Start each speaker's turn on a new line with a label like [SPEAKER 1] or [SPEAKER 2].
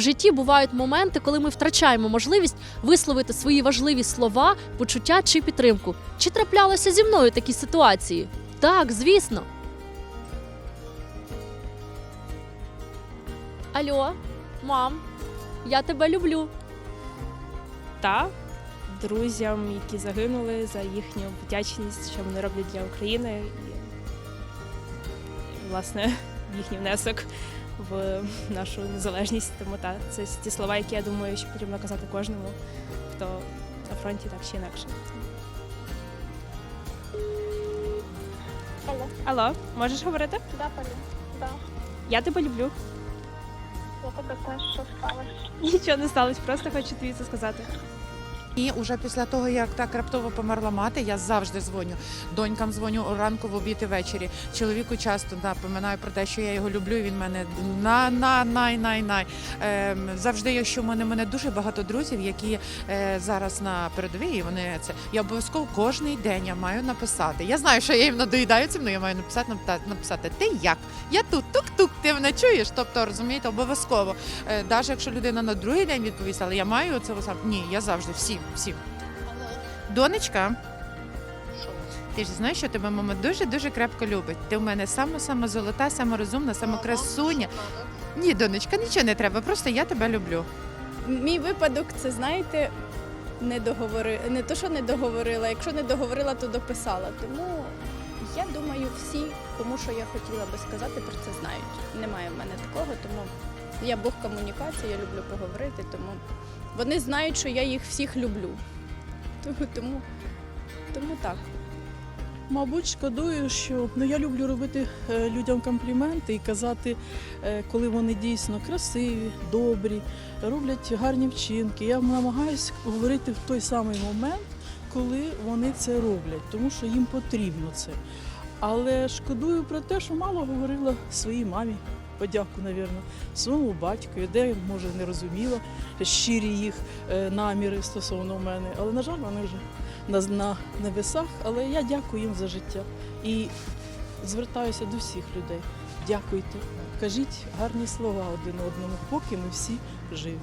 [SPEAKER 1] житті бувають моменти, коли ми втрачаємо можливість висловити свої важливі слова, почуття чи підтримку. Чи траплялося зі мною такі ситуації? Так, звісно. Алло, мам, я тебе люблю.
[SPEAKER 2] та друзям, які загинули, за їхню вдячність, що вони роблять для України, і власне їхній внесок в нашу незалежність. Тому та це ті слова, які я думаю, що потрібно казати кожному, хто на фронті так чи інакше.
[SPEAKER 3] Алло,
[SPEAKER 2] Алло, можеш говорити?
[SPEAKER 3] да, Полі? Да.
[SPEAKER 2] Я тебе люблю.
[SPEAKER 3] Я тебе теж що сталося.
[SPEAKER 2] Нічого не сталося, просто хочу тобі це сказати.
[SPEAKER 4] І уже після того, як так раптово померла мати, я завжди дзвоню. Донькам дзвоню ранку, в обід і ввечері. Чоловіку часто напоминаю про те, що я його люблю. Він мене на на най най най ем, завжди. Якщо в мене мене дуже багато друзів, які е, зараз на передовій, вони це я обов'язково кожний день я маю написати. Я знаю, що я їм надоїдаю цим, але я маю написати написати, ти як? Я тут тук-тук, ти мене чуєш? Тобто розумієте, обов'язково. Е, навіть якщо людина на другий день відповість, але я маю це сам. Ні, я завжди всім, всім. Донечка, ти ж знаєш, що тебе мама дуже дуже крепко любить. Ти в мене сама сама золота, сама розумна, сама красуня. Ні, донечка, нічого не треба. Просто я тебе люблю.
[SPEAKER 5] Мій випадок це знаєте, не договори, не то, що не договорила. Якщо не договорила, то дописала. Тому я думаю, всі, кому що я хотіла би сказати, про це знають. Немає в мене такого, тому я Бог комунікації, я люблю поговорити, тому вони знають, що я їх всіх люблю. Тому, тому, тому так.
[SPEAKER 6] Мабуть, шкодую, що ну я люблю робити е, людям компліменти і казати, е, коли вони дійсно красиві, добрі, роблять гарні вчинки. Я намагаюся говорити в той самий момент, коли вони це роблять, тому що їм потрібно це. Але шкодую про те, що мало говорила своїй мамі. Подяку, навірно, своєму батькові, де може не розуміла щирі їх е, наміри стосовно мене. Але на жаль, вони вже на, на небесах, але я дякую їм за життя і звертаюся до всіх людей. Дякуйте, кажіть гарні слова один одному, поки ми всі живі.